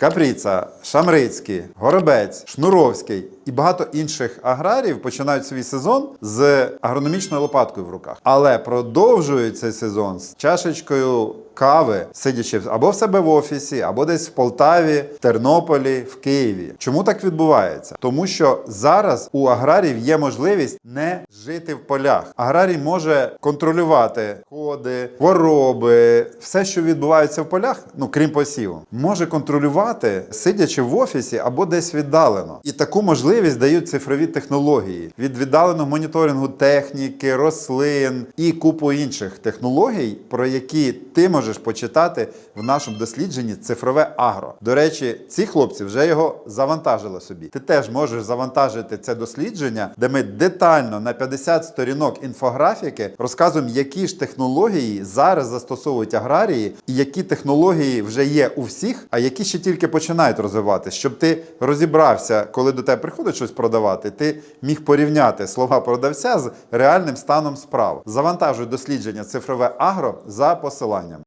Капріца, Шамрицький, Горобець, Шнуровський і багато інших аграріїв починають свій сезон з агрономічною лопаткою в руках, але продовжують цей сезон з чашечкою. Кави, сидячи або в себе в офісі, або десь в Полтаві, в Тернополі, в Києві. Чому так відбувається? Тому що зараз у аграріїв є можливість не жити в полях. Аграрій може контролювати ходи, хвороби, все, що відбувається в полях, ну крім посіву, може контролювати, сидячи в офісі або десь віддалено. І таку можливість дають цифрові технології від віддаленого моніторингу техніки, рослин і купу інших технологій, про які ти можеш почитати в нашому дослідженні цифрове агро. До речі, ці хлопці вже його завантажили собі. Ти теж можеш завантажити це дослідження, де ми детально на 50 сторінок інфографіки розказуємо, які ж технології зараз застосовують аграрії, і які технології вже є у всіх, а які ще тільки починають розвиватися, щоб ти розібрався, коли до тебе приходить щось продавати, ти міг порівняти слова продавця з реальним станом справ. Завантажуй дослідження цифрове агро за посиланням.